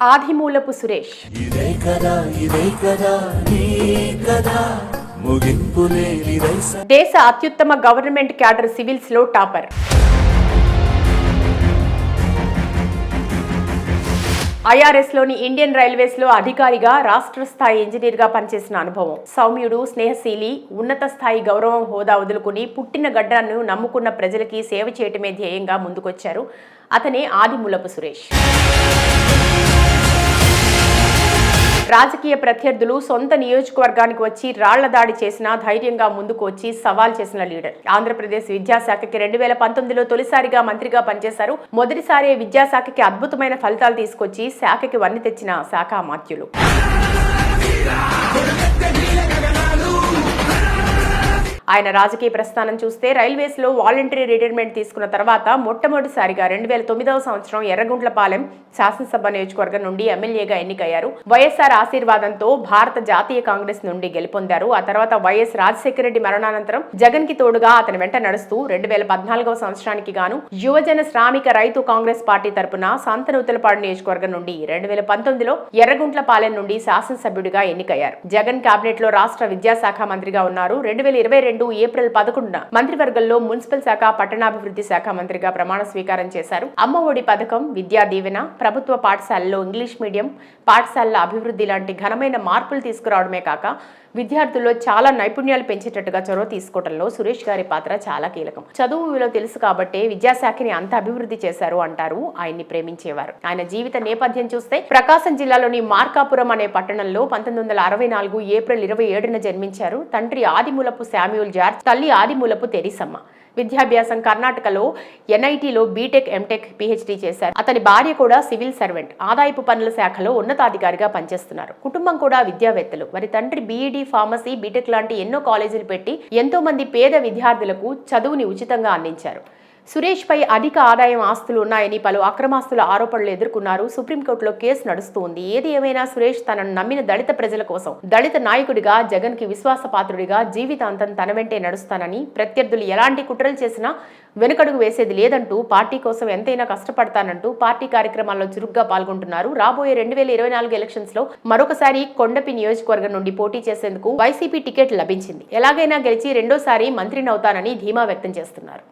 ఆదిమూలపు సురేష్. ఇదే కదా ఇదే కదా కదా. దేశ అత్యుత్తమ గవర్నమెంట్ క్యాడర్ సివిల్స్లో టాపర్. ఐఆర్ఎస్లోని ఇండియన్ రైల్వేస్లో అధికారిగా రాష్ట్ర స్థాయి ఇంజనీర్గా పనిచేసిన అనుభవం. సౌమ్యుడు స్నేహశీలి ఉన్నత స్థాయి గౌరవం హోదా వదులుకుని పుట్టిన గడ్డను నమ్ముకున్న ప్రజలకి సేవ చేయటమే ధ్యేయంగా ముందుకొచ్చారు అతనే ఆదిమూలపు సురేష్. రాజకీయ ప్రత్యర్థులు సొంత నియోజకవర్గానికి వచ్చి రాళ్ళ దాడి చేసినా ధైర్యంగా ముందుకు వచ్చి సవాల్ చేసిన లీడర్. ఆంధ్రప్రదేశ్ విద్యాశాఖకి రెండు వేల పంతొమ్మిదిలో తొలిసారిగా మంత్రిగా పనిచేశారు. మొదటిసారి విద్యాశాఖకి అద్భుతమైన ఫలితాలు తీసుకొచ్చి శాఖకి వన్ని తెచ్చిన శాఖ మాత్యులు ఆయన రాజకీయ ప్రస్థానం చూస్తే రైల్వేస్లో వాలంటరీ రిటైర్మెంట్ తీసుకున్న తర్వాత మొట్టమొదటిసారిగా రెండు వేల తొమ్మిదవ సంవత్సరం ఎర్రగుంట్లపాలెం శాసనసభ నియోజకవర్గం నుండి ఎమ్మెల్యేగా ఎన్నికయ్యారు. వైఎస్ఆర్ ఆశీర్వాదంతో భారత జాతీయ కాంగ్రెస్ నుండి గెలుపొందారు. ఆ తర్వాత వైఎస్ రాజశేఖర రెడ్డి మరణానంతరం జగన్కి తోడుగా అతని వెంట నడుస్తూ రెండు వేల పద్నాలుగవ సంవత్సరానికి గాను యువజన శ్రామిక రైతు కాంగ్రెస్ పార్టీ తరపున సంతనూతలపాడు నియోజకవర్గం నుండి రెండు వేల పంతొమ్మిదిలో ఎర్రగుంట్లపాలెం నుండి శాసనసభ్యుడిగా ఎన్నికయ్యారు. జగన్ కేబినెట్లో రాష్ట్ర విద్యాశాఖ మంత్రిగా ఉన్నారు. రెండు వేల ఇరవై రెండు ఏప్రిల్ పదకొండున మంత్రివర్గంలో మున్సిపల్ శాఖ పట్టణాభివృద్ధి శాఖ మంత్రిగా ప్రమాణ స్వీకారం చేశారు. అమ్మ ఒడి పథకం విద్యా దీవెన ప్రభుత్వ పాఠశాలల్లో ఇంగ్లీష్ మీడియం పాఠశాలల అభివృద్ధి లాంటి ఘనమైన మార్పులు తీసుకురావడమే కాక విద్యార్థుల్లో చాలా నైపుణ్యాలు పెంచేటట్టుగా చొరవ తీసుకోవడంలో సురేష్ గారి పాత్ర చాలా కీలకం. చదువు విలువ తెలుసు కాబట్టే విద్యాశాఖని అంత అభివృద్ధి చేశారు అంటారు ఆయన్ని ప్రేమించేవారు. ఆయన జీవిత నేపథ్యం చూస్తే ప్రకాశం జిల్లాలోని మార్కాపురం అనే పట్టణంలో పంతొమ్మిది వందల అరవై నాలుగు ఏప్రిల్ ఇరవై ఏడున జన్మించారు తండ్రి ఆదిమూలపు శామ్యూల్ జార్జ్ తల్లి ఆదిమూలపు తెరిసమ్మ. విద్యాభ్యాసం కర్ణాటకలో ఎన్ఐటిలో బీటెక్ ఎంటెక్ పిహెచ్డి చేశారు. అతని భార్య కూడా సివిల్ సర్వెంట్. ఆదాయపు పనుల శాఖలో ఉన్నతాధికారిగా పనిచేస్తున్నారు. కుటుంబం కూడా విద్యావేత్తలు. వారి తండ్రి బీఈడి ఫార్మసీ బీటెక్ లాంటి ఎన్నో కాలేజీలు పెట్టి ఎంతో మంది పేద విద్యార్థులకు చదువుని ఉచితంగా అందించారు. సురేష్పై అధిక ఆదాయం ఆస్తులు ఉన్నాయని పలు అక్రమాస్తుల ఆరోపణలు ఎదుర్కొన్నారు. సుప్రీంకోర్టులో కేసు నడుస్తోంది. ఏది ఏమైనా సురేష్ తనను నమ్మిన దళిత ప్రజల కోసం దళిత నాయకుడిగా జగన్కి విశ్వాసపాత్రుడిగా జీవితాంతం తన వెంటే నడుస్తానని ప్రత్యర్థులు ఎలాంటి కుట్రలు చేసినా వెనుకడుగు వేసేది లేదంటూ పార్టీ కోసం ఎంతైనా కష్టపడతానంటూ పార్టీ కార్యక్రమాల్లో చురుగ్గా పాల్గొంటున్నారు. రాబోయే రెండు వేల ఇరవై నాలుగు ఎలక్షన్స్లో మరొకసారి కొండపి నియోజకవర్గం నుండి పోటీ చేసేందుకు వైసీపీ టికెట్ లభించింది. ఎలాగైనా గెలిచి రెండోసారి మంత్రినవుతానని ధీమా వ్యక్తం చేస్తున్నారు.